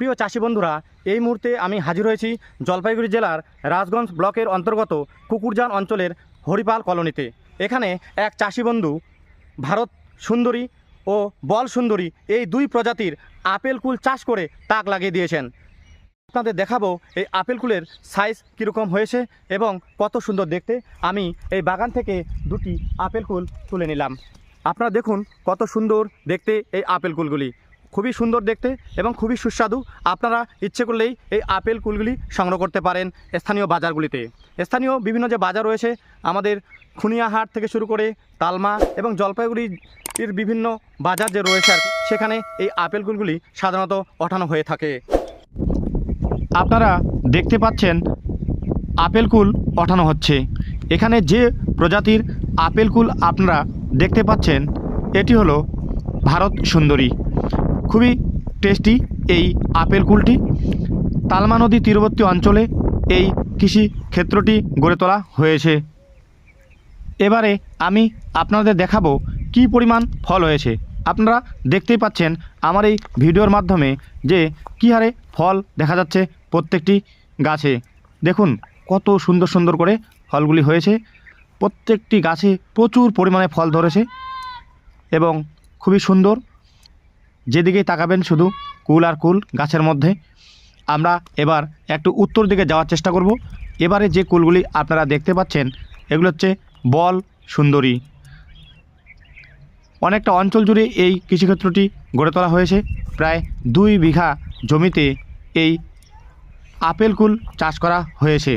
প্রিয় চাষি বন্ধুরা, এই মুহূর্তে আমি হাজির হয়েছি জলপাইগুড়ি জেলার রাজগঞ্জ ব্লকের অন্তর্গত কুকুরজান অঞ্চলের হরিপাল কলোনিতে। এখানে এক চাষি বন্ধু, ভারত সুন্দরী ও বল সুন্দরী এই দুই প্রজাতির আপেল কুল চাষ করে তাক লাগিয়ে দিয়েছেন। আপনাদের দেখাবো এই আপেল কুলের সাইজ কীরকম হয়েছে এবং কত সুন্দর দেখতে। আমি এই বাগান থেকে দুটি আপেল কুল তুলে নিলাম। আপনারা দেখুন কত সুন্দর দেখতে এই আপেল কুলগুলি। খুবই সুন্দর দেখতে এবং খুবই সুস্বাদু। আপনারা ইচ্ছে করলেই এই আপেল কুলগুলি সংগ্রহ করতে পারেন স্থানীয় বাজারগুলিতে। স্থানীয় বিভিন্ন যে বাজার রয়েছে, আমাদের খুনিয়াহাট থেকে শুরু করে তালমা এবং জলপাইগুড়ির বিভিন্ন বাজার যে রয়েছে আর সেখানে এই আপেল কুলগুলি সাধারণত ওঠানো হয়ে থাকে। আপনারা দেখতে পাচ্ছেন আপেল কুল ওঠানো হচ্ছে। এখানে যে প্রজাতির আপেল কুল আপনারা দেখতে পাচ্ছেন, এটি হলো ভারত সুন্দরী। খুবই টেস্টি এই আপেল কুলটি। তালমা নদী তীরবর্তী অঞ্চলে এই কৃষি ক্ষেত্রটি গড়ে তোলা হয়েছে। এবারে আমি আপনাদের দেখাবো কি পরিমাণ ফল হয়েছে। আপনারা দেখতেই পাচ্ছেন আমার এই ভিডিওর মাধ্যমে যে কী হারে ফল দেখা যাচ্ছে প্রত্যেকটি গাছে। দেখুন, কত সুন্দর সুন্দর করে ফলগুলি হয়েছে। প্রত্যেকটি গাছে প্রচুর পরিমাণে ফল ধরেছে এবং খুবই সুন্দর যেদিকেই তাকাবেন শুধু কুল আর কুল গাছের মধ্যে। আমরা এবার একটু উত্তর দিকে যাওয়ার চেষ্টা করব। এবারে যে কুলগুলি আপনারা দেখতে পাচ্ছেন, এগুলো হচ্ছে বল সুন্দরী। অনেকটা অঞ্চল জুড়ে এই কৃষিক্ষেত্রটি গড়ে তোলা হয়েছে। প্রায় দুই বিঘা জমিতে এই আপেল কুল চাষ করা হয়েছে।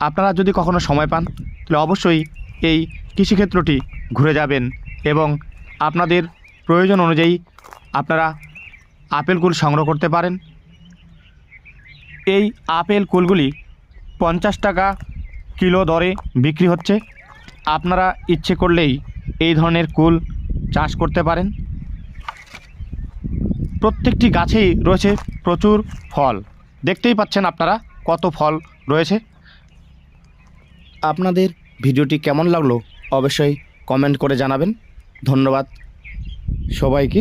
আপনারা যদি কখনো সময় পান, তাহলে অবশ্যই এই কৃষিক্ষেত্রটি ঘুরে যাবেন এবং আপনাদের প্রয়োজন অনুযায়ী আপনারা আপেল কুল সংগ্রহ করতে পারেন। এই আপেল কুলগুলি পঞ্চাশ টাকা কিলো দরে বিক্রি হচ্ছে। আপনারা ইচ্ছে করলেই এই ধরনের কুল চাষ করতে পারেন। প্রত্যেকটি গাছেই রয়েছে প্রচুর ফল। দেখতেই পাচ্ছেন আপনারা কত ফল রয়েছে। আপনাদের ভিডিওটি কেমন লাগল অবশ্যই কমেন্ট করে জানাবেন। ধন্যবাদ। সবাইকে